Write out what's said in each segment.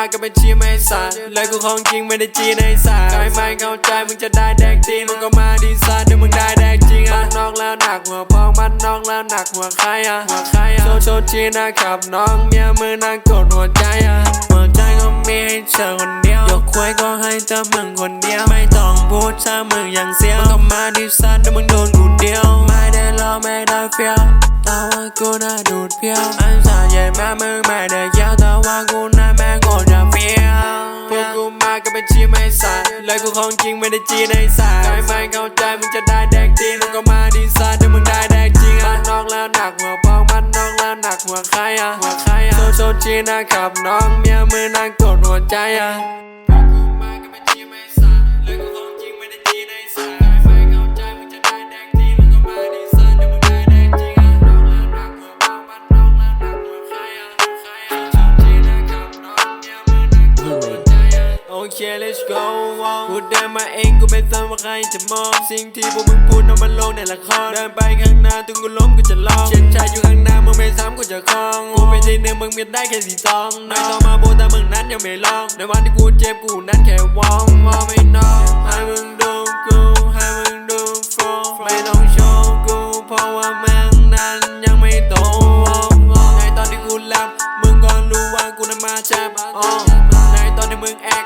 าก็เป็นชีไม่สายเลยกูของจริงไม่ได้จีในสายใครไม่เข้าใจมึงจะได้แดกจริงมึงก็มาดีซายเดี๋ยวมึงได้แดกจริงอะมันนอกแล้วหนักหัวพองมันนอกแล้วหนักหัวใครอะหัวใครอะโซโซจีนะครับน้องเมียมือนางกดหัวใจอะหัวใจก็มีให้เธอคนเดียวยกควายก็ให้แต่มึงคนเดียวไม่ต้องพูดถ้ามึงยังเสียวมึงก็มาดีซายเดี๋ยวมึงโดนกูเดียวไม่ได้รอไม่ได้เฟียวแต่ว่ากูน่าดูดเพียวอันสาใหญ่แม่มึงไม่ได้ยาวแต่ว่ากูน่า เป็นชีไม่สายเลยกูของจริงไม่ได้จีในสายใครไม่เข้าใจมึงจะได้แดกจริงมึงก็มาดีซายเดี๋ยวมึงได้แดกจริงอะมันนอกแล้วหนักหัวปองมันนอกแล้วหนักหัวใครอะหัวใครอะโซโซจีนะครับน้องเมียมือนางกดหัวใจอะ อะโอเค let's go พูดเดินมาเองกูไม่สนว่าใครจะมอง สิ่งที่พวกมึงพูดนำมันลงในละคร เดินไปข้างหน้าถึงกูล้มกูจะลองเช็ดชายอยู่ข้างหน้ามึงไม่ซ้ำกูจะคล้องกูเป็นที่หนึ่งมึงมีได้แค่สีทองไม่ต้องมาพูดแต่มึงนั้นยังไม่ลอง ในวันที่กูเจ็บกูนั้นแค่วองมองไม่นองให้มึงดูกูให้มึงดูฟล์ไม่ต้องโชว์กูเพราะว่าแม่งนั้นยังไม่โตในตอนที่กูแลบมึงก็รู้ว่ากูนั้นมาแชบอ๋อในตอนที่มึงแอค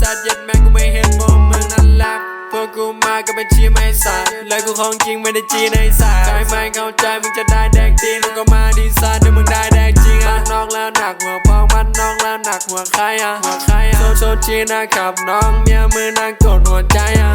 สัตว์ยัดแม่งกูไม่เห็นพวกมึงนั่นแลบพวกกูมาก็เป็นชีไม่สายเลยกูของจริงไม่ได้จีในสายใครไม่เข้าใจมึงจะได้แดกจริงมึงก็มาดีสัตว์เดี๋ยวมึงได้แดกจริงอะนนอกแล้วหนักหัวพองมันนอกแล้วหนักหัวใครอะหัวใครอะโซโซจีนะครับน้องเมียมือนางกดหัวใจอะ